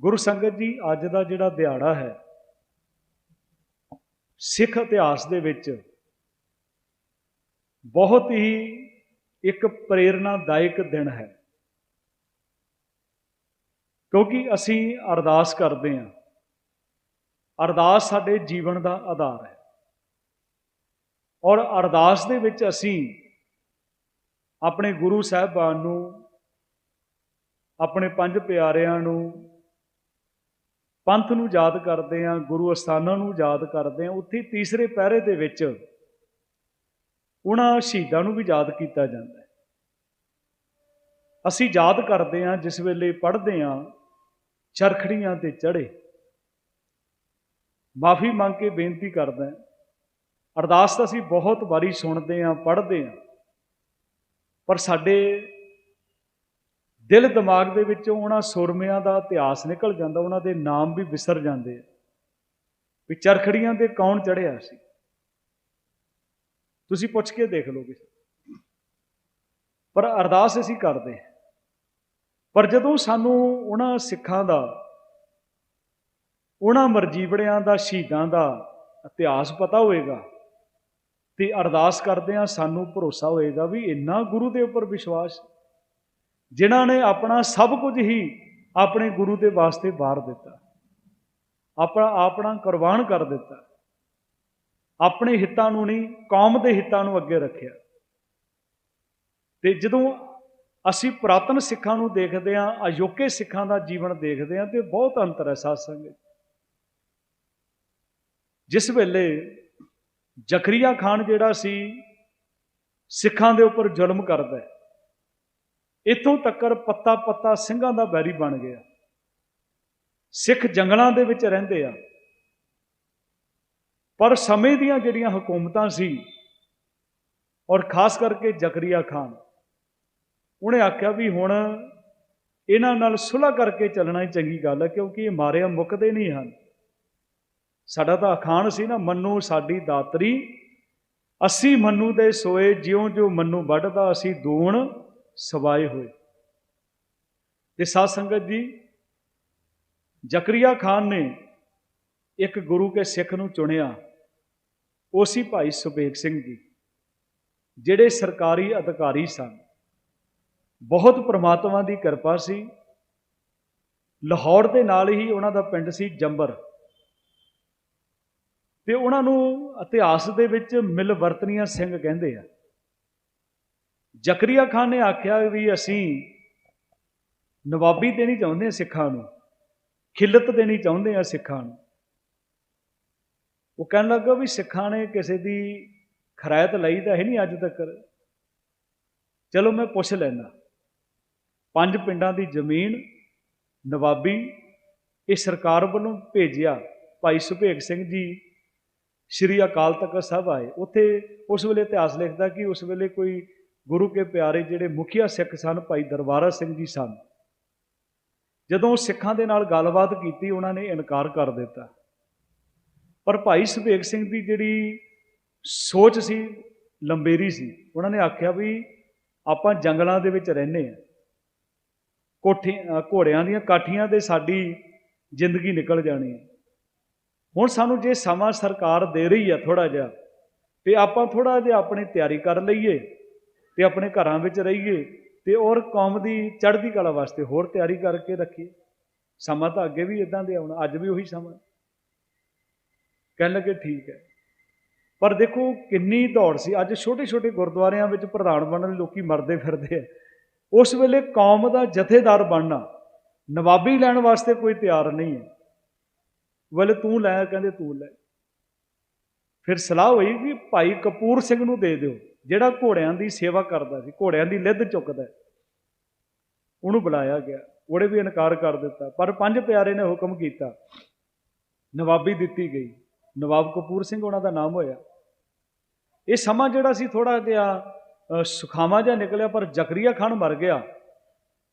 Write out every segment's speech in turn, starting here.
ਗੁਰੂ ਸੰਗਤ ਜੀ, ਅੱਜ ਦਾ ਜਿਹੜਾ ਦਿਹਾੜਾ ਹੈ, ਸਿੱਖ ਇਤਿਹਾਸ ਦੇ ਵਿੱਚ ਬਹੁਤ ਹੀ ਇੱਕ ਪ੍ਰੇਰਣਾਦਾਇਕ ਦਿਨ ਹੈ। ਕਿਉਂਕਿ ਅਸੀਂ ਅਰਦਾਸ ਕਰਦੇ ਹਾਂ, ਅਰਦਾਸ ਸਾਡੇ ਜੀਵਨ ਦਾ ਆਧਾਰ ਹੈ। ਔਰ ਅਰਦਾਸ ਦੇ ਵਿੱਚ ਅਸੀਂ ਆਪਣੇ ਗੁਰੂ ਸਾਹਿਬਾਨ ਨੂੰ, ਆਪਣੇ ਪੰਜ ਪਿਆਰਿਆਂ ਨੂੰ ਪੰਥ ਨੂੰ ਯਾਦ ਕਰਦੇ ਹਾਂ, ਗੁਰੂ ਅਸਥਾਨਾਂ ਨੂੰ ਯਾਦ ਕਰਦੇ ਹਾਂ, ਉੱਥੇ ਤੀਸਰੇ ਪਹਿਰੇ ਦੇ ਵਿੱਚ ਉਹਨਾਂ ਸ਼ਹੀਦਾਂ ਨੂੰ ਵੀ ਯਾਦ ਕੀਤਾ ਜਾਂਦਾ ਹੈ। ਅਸੀਂ ਯਾਦ ਕਰਦੇ ਹਾਂ, ਜਿਸ ਵੇਲੇ ਪੜ੍ਹਦੇ ਹਾਂ, ਚਰਖੜੀਆਂ ਤੇ ਚੜ੍ਹੇ। ਮਾਫੀ ਮੰਗ ਕੇ ਬੇਨਤੀ ਕਰਦਾ ਹਾਂ। ਅਰਦਾਸ ਤਾਂ ਅਸੀਂ ਬਹੁਤ ਵਾਰੀ ਸੁਣਦੇ ਹਾਂ, ਪੜ੍ਹਦੇ ਹਾਂ। ਪਰ ਸਾਡੇ ਦਿਲ ਦਿਮਾਗ ਦੇ ਵਿੱਚੋਂ ਉਹਨਾਂ ਸੁਰਮਿਆਂ ਦਾ ਇਤਿਹਾਸ ਨਿਕਲ ਜਾਂਦਾ, ਉਹਨਾਂ ਦੇ ਨਾਮ ਵੀ ਵਿਸਰ ਜਾਂਦੇ ਆ। ਵੀ ਚਰਖੜੀਆਂ ਤੇ ਕੌਣ ਚੜਿਆ ਸੀ? ਤੁਸੀਂ ਪੁੱਛ ਕੇ ਦੇਖ ਲਓ ਕਿਸੇ ਪਰ ਅਰਦਾਸ ਅਸੀਂ ਕਰਦੇ ਪਰ ਜਦੋਂ ਸਾਨੂੰ ਉਹਨਾਂ ਸਿੱਖਾਂ ਦਾ, ਉਹਨਾਂ ਮਰਜੀਵੜਿਆਂ ਦਾ, ਸ਼ਹੀਦਾਂ ਦਾ ਇਤਿਹਾਸ ਪਤਾ ਹੋਏਗਾ ਤੇ ਅਰਦਾਸ ਕਰਦੇ ਆ ਸਾਨੂੰ ਭਰੋਸਾ ਹੋਏਗਾ ਵੀ ਇੰਨਾ ਗੁਰੂ ਦੇ ਉੱਪਰ ਵਿਸ਼ਵਾਸ ਜਿਨ੍ਹਾਂ ਨੇ ਆਪਣਾ ਸਭ ਕੁਝ ਹੀ ਆਪਣੇ ਗੁਰੂ ਦੇ ਵਾਸਤੇ ਵਾਰ ਦਿੱਤਾ। ਆਪਣਾ ਆਪਣਾ ਕੁਰਬਾਨ ਕਰ ਦਿੱਤਾ। ਆਪਣੇ ਹਿੱਤਾਂ ਨੂੰ ਨਹੀਂ, ਕੌਮ ਦੇ ਹਿੱਤਾਂ ਨੂੰ ਅੱਗੇ ਰੱਖਿਆ। ਤੇ ਜਦੋਂ ਅਸੀਂ ਪ੍ਰਾਤਨ ਸਿੱਖਾਂ ਨੂੰ ਦੇਖਦੇ ਹਾਂ ਅਯੋਕੇ ਸਿੱਖਾਂ ਦਾ ਜੀਵਨ ਦੇਖਦੇ ਹਾਂ, ਤੇ ਬਹੁਤ ਅੰਤਰ ਹੈ ਸਾਧ ਸੰਗਤ। ਜਿਸ ਵੇਲੇ ਜ਼ਕਰੀਆ ਖਾਨ ਜਿਹੜਾ ਸੀ, ਸਿੱਖਾਂ ਦੇ ਉੱਪਰ ਜ਼ੁਲਮ ਕਰਦਾ ਹੈ ਇਥੋਂ ਤੱਕਰ ਪੱਤਾ ਪੱਤਾ ਸਿੰਘਾਂ ਦਾ ਬੈਰੀ ਬਣ ਗਿਆ। ਸਿੱਖ ਜੰਗਲਾਂ ਦੇ ਵਿੱਚ ਰਹਿੰਦੇ ਆ। ਪਰ ਸਮੇਂ ਦੀਆਂ ਜਿਹੜੀਆਂ ਹਕੂਮਤਾਂ ਸੀ ਔਰ ਖਾਸ ਕਰਕੇ ਜ਼ਕਰੀਆ ਖਾਨ, ਉਹਨੇ ਆਖਿਆ ਵੀ ਹੁਣ ਇਹਨਾਂ ਨਾਲ ਸੁਲ੍ਹਾ ਕਰਕੇ ਚੱਲਣਾ ਹੀ ਚੰਗੀ ਗੱਲ ਹੈ ਕਿਉਂਕਿ ਇਹ ਮਾਰਿਆ ਮੁੱਕਦੇ ਨਹੀਂ ਹਨ। ਸਾਡਾ ਤਾਂ ਅਖਾਣ ਸੀ ਨਾ, ਮੰਨੂ ਸਾਡੀ ਦਾਤਰੀ, ਅਸੀਂ ਮੰਨੂ ਦੇ ਸੋਏ ਜਿਉਂ ਜਿਉਂ ਮੰਨੂ ਵੱਢਦਾ, ਅਸੀਂ ਦੂਣ ਸਵਾਏ ਹੋਏ। ਤੇ ਸਾਧ ਸੰਗਤ ਜੀ, ਜ਼ਕਰੀਆ ਖਾਨ ਨੇ ਇੱਕ ਗੁਰੂ ਕੇ ਸਿੱਖ ਨੂੰ ਚੁਣਿਆ, ਉਸੀ ਭਾਈ ਸੁਬੇਗ ਸਿੰਘ ਜੀ, ਜਿਹੜੇ ਸਰਕਾਰੀ ਅਧਿਕਾਰੀ ਸਨ। ਬਹੁਤ ਪ੍ਰਮਾਤਮਾ ਦੀ ਕਿਰਪਾ ਸੀ। ਲਾਹੌਰ ਦੇ ਨਾਲ ਹੀ ਉਹਨਾਂ ਦਾ ਪਿੰਡ ਸੀ ਜੰਬਰ। ਤੇ ਉਹਨਾਂ ਨੂੰ ਇਤਿਹਾਸ ਦੇ ਵਿੱਚ ਮਿਲ ਵਰਤਨੀਆਂ ਸਿੰਘ ਕਹਿੰਦੇ ਆ। ਜ਼ਕਰੀਆ ਖਾਨ ਨੇ ਆਖਿਆ ਵੀ ਅਸੀਂ ਨਵਾਬੀ ਦੇਣੀ ਚਾਹੁੰਦੇ ਹਾਂ ਸਿੱਖਾਂ ਨੂੰ, ਖਿਲਤ ਦੇਣੀ ਚਾਹੁੰਦੇ ਹਾਂ ਸਿੱਖਾਂ ਨੂੰ। ਉਹ ਕਹਿਣ ਲੱਗਾ ਵੀ ਸਿੱਖਾਂ ਨੇ ਕਿਸੇ ਦੀ ਖਰਾਇਤ ਲਈ ਤਾਂ ਹੈ ਨਹੀਂ ਅੱਜ ਤੱਕ। ਚਲੋ ਮੈਂ ਪੁੱਛ ਲੈਣਾ ਪੰਜ ਪਿੰਡਾਂ ਦੀ ਜ਼ਮੀਨ ਨਵਾਬੀ ਇਹ ਸਰਕਾਰ ਵੱਲੋਂ ਭੇਜਿਆ, ਭਾਈ ਸੁਭੇਗ ਸਿੰਘ ਜੀ, ਸ਼੍ਰੀ ਅਕਾਲ ਤਖਤ ਸਾਹਿਬ ਆਏ। ਉੱਥੇ ਉਸ ਵੇਲੇ ਇਤਿਹਾਸ ਲਿਖਦਾ ਕਿ ਉਸ ਵੇਲੇ ਕੋਈ ਗੁਰੂ ਕੇ ਪਿਆਰੇ ਜਿਹੜੇ ਮੁਖੀਆ ਸਿੱਖ ਸਨ, ਭਾਈ ਦਰਬਾਰਾ ਸਿੰਘ ਜੀ ਸਨ। ਜਦੋਂ ਸਿੱਖਾਂ ਦੇ ਨਾਲ ਗੱਲਬਾਤ ਕੀਤੀ, ਉਹਨਾਂ ਨੇ ਇਨਕਾਰ ਕਰ ਦਿੱਤਾ। ਪਰ ਭਾਈ ਸੁਭੇਗ ਸਿੰਘ ਦੀ ਜਿਹੜੀ ਸੋਚ ਸੀ, ਲੰਬੇਰੀ ਸੀ, ਉਹਨਾਂ ਨੇ ਆਖਿਆ ਵੀ ਆਪਾਂ ਜੰਗਲਾਂ ਦੇ ਵਿੱਚ ਰਹਿੰਦੇ ਆ ਕੋਠੀ ਘੋੜਿਆਂ ਦੀਆਂ ਕਾਠੀਆਂ 'ਤੇ ਸਾਡੀ ਜ਼ਿੰਦਗੀ ਨਿਕਲ ਜਾਣੀ ਹੈ। ਹੁਣ ਸਾਨੂੰ ਜੇ ਸਮਾਂ ਸਰਕਾਰ ਦੇ ਰਹੀ ਆ ਥੋੜਾ ਜਿਹਾ, ਤੇ ਆਪਾਂ ਥੋੜਾ ਜਿਹਾ ਆਪਣੀ ਤਿਆਰੀ ਕਰ ਲਈਏ ਤੇ ਆਪਣੇ ਘਰਾਂ ਵਿੱਚ ਰਹੀਏ ਤੇ ਔਰ ਕੌਮ ਦੀ ਚੜ੍ਹਦੀ ਕਲਾ ਵਾਸਤੇ ਹੋਰ ਤਿਆਰੀ ਕਰਕੇ ਰੱਖੀਏ। ਸਮਾਂ ਤਾਂ ਅੱਗੇ ਵੀ ਇਦਾਂ ਦੇ ਆਉਣਾ, ਅੱਜ ਵੀ ਉਹੀ ਸਮਾਂ। ਕਹਿਣ ਲੱਗੇ ਠੀਕ ਹੈ। ਪਰ ਦੇਖੋ ਕਿੰਨੀ ਦੌੜ ਸੀ। ਅੱਜ ਛੋਟੇ ਛੋਟੇ ਗੁਰਦੁਆਰਿਆਂ ਵਿੱਚ ਪ੍ਰਧਾਨ ਬਣਨ ਲੋਕੀ ਮਰਦੇ ਫਿਰਦੇ ਆ। ਉਸ ਵੇਲੇ ਕੌਮ ਦਾ ਜਥੇਦਾਰ ਬਣਨਾ, ਨਵਾਬੀ ਲੈਣ ਵਾਸਤੇ ਕੋਈ ਤਿਆਰ ਨਹੀਂ ਹੈ। ਵਲੇ ਤੂੰ ਲੈ, ਕਹਿੰਦੇ ਤੂੰ ਲੈ। ਫਿਰ ਸਲਾਹ ਹੋਈ ਕਿ ਭਾਈ ਕਪੂਰ ਸਿੰਘ ਨੂੰ ਦੇ ਦਿਓ। ਜਿਹੜਾ ਘੋੜਿਆਂ ਦੀ ਸੇਵਾ ਕਰਦਾ ਸੀ, ਘੋੜਿਆਂ ਦੀ ਲਿੱਦ ਚੁੱਕਦਾ ਉਹਨੂੰ ਬੁਲਾਇਆ ਗਿਆ। ਉਹਨੇ ਵੀ ਇਨਕਾਰ ਕਰ ਦਿੱਤਾ। ਪਰ ਪੰਜ ਪਿਆਰੇ ਨੇ ਹੁਕਮ ਕੀਤਾ। ਨਵਾਬੀ ਦਿੱਤੀ ਗਈ। ਨਵਾਬ ਕਪੂਰ ਸਿੰਘ ਉਹਨਾਂ ਦਾ ਨਾਮ ਹੋਇਆ। ਇਹ ਸਮਾਂ ਜਿਹੜਾ ਸੀ ਥੋੜਾ ਜਿਹਾ ਸੁਖਾਵਾ ਜਿਹਾ ਨਿਕਲਿਆ, ਪਰ ਜ਼ਕਰੀਆ ਖਾਨ ਮਰ ਗਿਆ।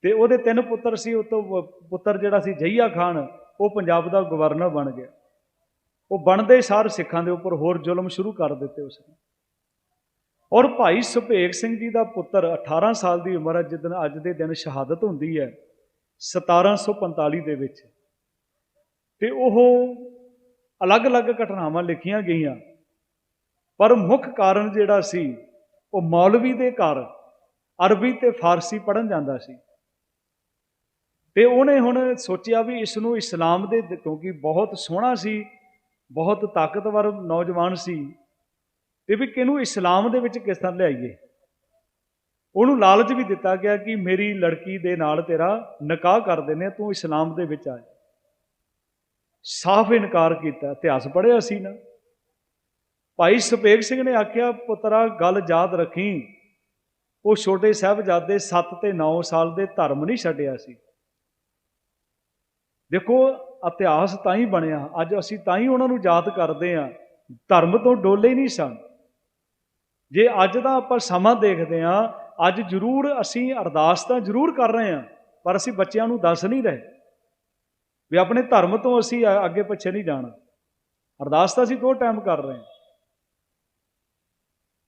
ਤੇ ਉਹਦੇ ਤਿੰਨ ਪੁੱਤਰ ਸੀ, ਉਹ ਤੋਂ ਪੁੱਤਰ ਜਿਹੜਾ ਸੀ ਜਈਆ ਖਾਨ, ਉਹ ਪੰਜਾਬ ਦਾ ਗਵਰਨਰ ਬਣ ਗਿਆ। ਉਹ ਬਣਦੇ ਸਾਰ ਸਿੱਖਾਂ ਦੇ ਉੱਪਰ ਹੋਰ ਜ਼ੁਲਮ ਸ਼ੁਰੂ ਕਰ ਦਿੱਤੇ ਉਸਨੇ। ਔਰ ਭਾਈ ਸੁਭੇਗ ਸਿੰਘ ਜੀ ਦਾ ਪੁੱਤਰ 18 ਸਾਲ ਦੀ ਉਮਰ ਹੈ ਜਿੱਦਨ ਅੱਜ ਦੇ ਦਿਨ ਸ਼ਹਾਦਤ ਹੁੰਦੀ ਹੈ 1745 ਦੇ ਵਿੱਚ। ਤੇ ਉਹ ਅਲੱਗ-ਅਲੱਗ ਘਟਨਾਵਾਂ ਲਿਖੀਆਂ ਗਈਆਂ, ਪਰ ਮੁੱਖ ਕਾਰਨ ਜਿਹੜਾ ਸੀ, ਉਹ ਮੌਲਵੀ ਦੇ ਘਰ ਅਰਬੀ ਤੇ ਫਾਰਸੀ ਪੜਨ ਜਾਂਦਾ ਸੀ। ਤੇ ਉਹਨੇ ਹੁਣ ਸੋਚਿਆ ਵੀ ਇਸ ਨੂੰ ਇਸਲਾਮ ਦੇ, ਕਿਉਂਕਿ ਬਹੁਤ ਸੋਹਣਾ ਸੀ, ਬਹੁਤ ਤਾਕਤਵਰ ਨੌਜਵਾਨ ਸੀ ਤੇ ਵੀ ਕਿਹਨੂੰ ਇਸਲਾਮ ਦੇ ਵਿੱਚ ਕਿਸ ਤਰ੍ਹਾਂ ਲਿਆਈਏ? ਉਹਨੂੰ ਲਾਲਚ ਵੀ ਦਿੱਤਾ ਗਿਆ ਕਿ ਮੇਰੀ ਲੜਕੀ ਦੇ ਨਾਲ ਤੇਰਾ ਨਿਕਾਹ ਕਰ ਦਿੰਨੇ ਤੂੰ ਇਸਲਾਮ ਦੇ ਵਿੱਚ ਆ ਸਾਫ਼ ਇਨਕਾਰ ਕੀਤਾ, ਇਤਿਹਾਸ ਪੜ੍ਹਿਆ ਸੀ ਨਾ। ਭਾਈ ਸੁਪੇਗ ਸਿੰਘ ਨੇ ਆਖਿਆ, ਪੁੱਤਰਾ, ਗੱਲ ਯਾਦ ਰੱਖੀ। ਉਹ ਛੋਟੇ ਸਾਹਿਬਜ਼ਾਦੇ 7 ਤੇ 9 ਸਾਲ ਦੇ ਧਰਮ ਨਹੀਂ ਛੱਡਿਆ ਸੀ। ਦੇਖੋ, ਇਤਿਹਾਸ ਤਾਂ ਹੀ ਬਣਿਆ। ਅੱਜ ਅਸੀਂ ਤਾਂ ਹੀ ਉਹਨਾਂ ਨੂੰ ਯਾਦ ਕਰਦੇ ਆ ਧਰਮ ਤੋਂ ਡੋਲੇ ਨਹੀਂ ਸਨ। ਜੇ ਅੱਜ ਦਾ ਆਪਾਂ ਸਮਾਂ ਦੇਖਦੇ ਆ ਅੱਜ ਜ਼ਰੂਰ ਅਸੀਂ ਅਰਦਾਸ ਤਾਂ ਜ਼ਰੂਰ ਕਰ ਰਹੇ ਆ ਪਰ ਅਸੀਂ ਬੱਚਿਆਂ ਨੂੰ ਦੱਸ ਨਹੀਂ ਰਹੇ ਵੀ ਆਪਣੇ ਧਰਮ ਤੋਂ ਅਸੀਂ ਅੱਗੇ ਪਿੱਛੇ ਨਹੀਂ ਜਾਣਾ। ਅਰਦਾਸ ਤਾਂ ਅਸੀਂ ਦੋ ਟਾਈਮ ਕਰ ਰਹੇ ਹਾਂ।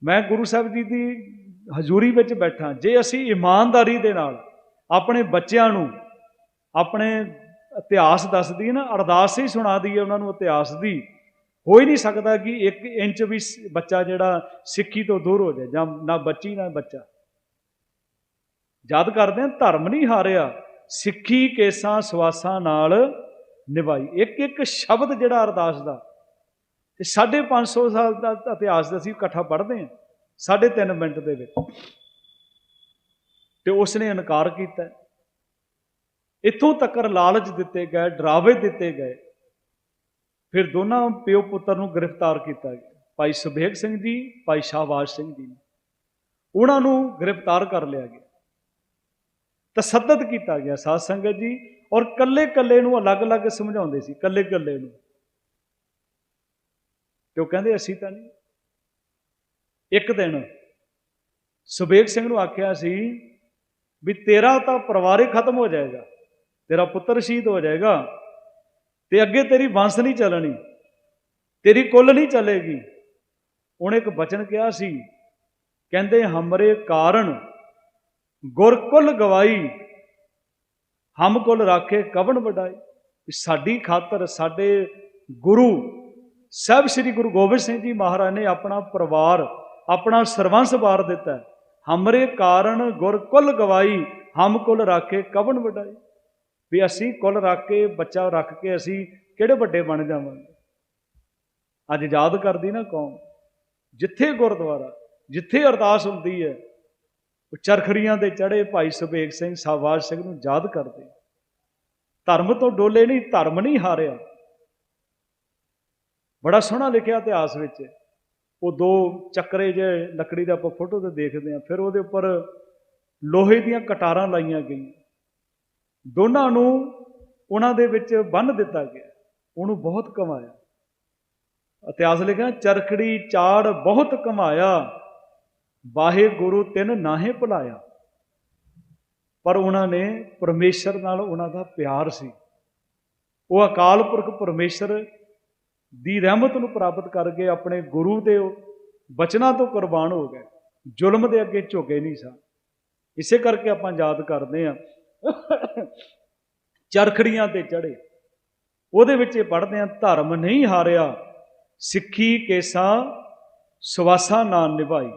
ਮੈਂ ਗੁਰੂ ਸਾਹਿਬ ਜੀ ਦੀ ਹਜ਼ੂਰੀ ਵਿੱਚ ਬੈਠਾ, ਜੇ ਅਸੀਂ ਇਮਾਨਦਾਰੀ ਦੇ ਨਾਲ ਆਪਣੇ ਬੱਚਿਆਂ ਨੂੰ ਆਪਣੇ ਇਤਿਹਾਸ ਦੱਸਦੀ ਨਾ, ਅਰਦਾਸ ਹੀ ਸੁਣਾ ਦਈਏ ਉਹਨਾਂ ਨੂੰ ਇਤਿਹਾਸ ਦੀ ਹੋ ਹੀ ਨਹੀਂ ਸਕਦਾ ਕਿ 1 ਇੰਚ ਵੀ ਬੱਚਾ ਜਿਹੜਾ ਸਿੱਖੀ ਤੋਂ ਦੂਰ ਹੋ ਜਾਏ, ਜਾਂ ਨਾ ਬੱਚੀ ਨਾ ਬੱਚਾ। ਯਾਦ ਕਰਦੇ ਹਾਂ, ਧਰਮ ਨਹੀਂ ਹਾਰਿਆ, ਸਿੱਖੀ ਕੇਸਾਂ ਸਵਾਸਾਂ ਨਾਲ ਨਿਭਾਈ। ਇੱਕ ਇੱਕ ਸ਼ਬਦ ਜਿਹੜਾ ਅਰਦਾਸ ਦਾ ਤੇ 550 ਸਾਲ ਦਾ ਇਤਿਹਾਸ ਦਾ ਅਸੀਂ ਇਕੱਠਾ ਪੜ੍ਹਦੇ ਹਾਂ, ਸਾਢੇ ਤਿੰਨ ਮਿੰਟ ਦੇ ਵਿੱਚ। ਤੇ ਉਸ ਨੇ ਇਨਕਾਰ ਕੀਤਾ। ਇੱਥੋਂ ਤੱਕ ਲਾਲਚ ਦਿੱਤੇ ਗਏ, ਡਰਾਵੇ ਦਿੱਤੇ ਗਏ। ਫਿਰ ਦੋਨਾਂ ਪਿਓ ਪੁੱਤਰ ਨੂੰ ਗ੍ਰਿਫਤਾਰ ਕੀਤਾ ਗਿਆ। ਭਾਈ ਸੁਬੇਗ ਸਿੰਘ ਜੀ ਭਾਈ ਸ਼ਾਹਬਾਜ਼ ਸਿੰਘ ਜੀ ਨੇ ਉਹਨਾਂ ਨੂੰ ਗ੍ਰਿਫਤਾਰ ਕਰ ਲਿਆ ਗਿਆ। ਤਸੱਦਦ ਕੀਤਾ ਗਿਆ ਸਾਧ ਸੰਗਤ ਜੀ ਔਰ ਕੱਲੇ ਕੱਲੇ ਨੂੰ ਅਲੱਗ-ਅਲੱਗ ਸਮਝਾਉਂਦੇ ਸੀ ਕੱਲੇ ਕੱਲੇ ਨੂੰ। ਤੇ ਉਹ ਕਹਿੰਦੇ, ਅਸੀਂ ਤਾਂ ਨਹੀਂ। ਇੱਕ ਦਿਨ ਸੁਬੇਗ ਸਿੰਘ ਨੂੰ ਆਖਿਆ ਸੀ ਵੀ ਤੇਰਾ ਤਾਂ ਪਰਿਵਾਰ ਹੀ ਖਤਮ ਹੋ ਜਾਏਗਾ, ਤੇਰਾ ਪੁੱਤਰ ਸ਼ਹੀਦ ਹੋ ਜਾਏਗਾ। ਤੇ ਅੱਗੇ ਤੇਰੀ ਵੰਸ਼ ਨਹੀਂ ਚੱਲਣੀ, ਤੇਰੀ ਕੁੱਲ ਨਹੀਂ ਚੱਲੇਗੀ। ਉਹਨੇ ਇੱਕ ਬਚਨ ਕਿਹਾ ਸੀ, ਕਹਿੰਦੇ, ਹਮਰੇ ਕਾਰਨ ਗੁਰ ਕੁੱਲ ਗਵਾਈ ਹਮ ਕੁੱਲ ਰਾਖੇ ਕਵਣ ਵਡਾਏ। ਸਾਡੀ ਖਾਤਰ ਸਾਡੇ ਗੁਰੂ ਸਾਹਿਬ ਸ੍ਰੀ ਗੁਰੂ ਗੋਬਿੰਦ ਸਿੰਘ ਜੀ ਮਹਾਰਾਜ ਨੇ ਆਪਣਾ ਪਰਿਵਾਰ, ਆਪਣਾ ਸਰਵੰਸ ਵਾਰ ਦਿੱਤਾ। ਹਮਰੇ ਕਾਰਨ ਗੁਰ ਕੁੱਲ ਗਵਾਈ ਹਮ ਕੁੱਲ ਰਾਖੇ ਕਵਣ ਵਡਾਏ। ਵੀ ਅਸੀਂ ਕੁੱਲ ਰੱਖ ਕੇ, ਬੱਚਾ ਰੱਖ ਕੇ ਅਸੀਂ ਕਿਹੜੇ ਵੱਡੇ ਬਣ ਜਾਵਾਂਗੇ? ਅੱਜ ਯਾਦ ਕਰਦੀ ਨਾ ਕੌਮ, ਜਿੱਥੇ ਗੁਰਦੁਆਰਾ, ਜਿੱਥੇ ਅਰਦਾਸ ਹੁੰਦੀ ਹੈ, ਉਹ ਚਰਖੜੀਆਂ ਦੇ ਚੜ੍ਹੇ ਭਾਈ ਸੁਬੇਗ ਸਿੰਘ ਸਾਵਾਜ ਸਿੰਘ ਨੂੰ ਯਾਦ ਕਰਦੇ। ਧਰਮ ਤੋਂ ਡੋਲੇ ਨਹੀਂ, ਧਰਮ ਨਹੀਂ ਹਾਰਿਆ। ਬੜਾ ਸੋਹਣਾ ਲਿਖਿਆ ਇਤਿਹਾਸ ਵਿੱਚ। ਉਹ ਦੋ ਚੱਕਰੇ ਜੇ ਲੱਕੜੀ ਦਾ ਆਪਾਂ ਫੋਟੋ ਤੇ ਦੇਖਦੇ ਆ ਫਿਰ ਉਹਦੇ ਉੱਪਰ ਲੋਹੇ ਦੀਆਂ ਕਟਾਰਾਂ ਲਾਈਆਂ ਗਈਆਂ। ਦੋਨਾਂ ਨੂੰ ਉਹਨਾਂ ਦੇ ਵਿੱਚ ਬੰਨ ਦਿੱਤਾ ਗਿਆ। ਉਹਨੂੰ ਬਹੁਤ ਕਮਾਇਆ। ਇਤਿਹਾਸ ਲਿਖਿਆ, ਚਰਖੜੀ ਚਾੜ ਬਹੁਤ ਕਮਾਇਆ। ਵਾਹੇ ਗੁਰੂ ਤਿੰਨ ਨਾਹੇ ਭੁਲਾਇਆ। ਪਰ ਉਹਨਾਂ ਨੇ ਪਰਮੇਸ਼ਰ ਨਾਲ ਉਹਨਾਂ ਦਾ ਪਿਆਰ ਸੀ। ਉਹ ਅਕਾਲ ਪੁਰਖ ਪਰਮੇਸ਼ਰ ਦੀ ਰਹਿਮਤ ਨੂੰ ਪ੍ਰਾਪਤ ਕਰਕੇ ਆਪਣੇ ਗੁਰੂ ਦੇ ਬਚਨਾਂ ਤੋਂ ਕੁਰਬਾਨ ਹੋ ਗਏ। ਜ਼ੁਲਮ ਦੇ ਅੱਗੇ ਝੁਕੇ ਨਹੀਂ ਸਨ। ਇਸੇ ਕਰਕੇ ਆਪਾਂ ਯਾਦ ਕਰਦੇ ਹਾਂ ਚਰਖੜੀਆਂ ਤੇ ਚੜੇ। ਉਹਦੇ ਵਿੱਚ ਇਹ ਪੜ੍ਹਦੇ ਹਾਂ ਧਰਮ ਨਹੀਂ ਹਾਰਿਆ, ਸਿੱਖੀ ਕੇਸਾਂ ਸਵਾਸਾਂ ਨਾਲ ਨਿਭਾਈ।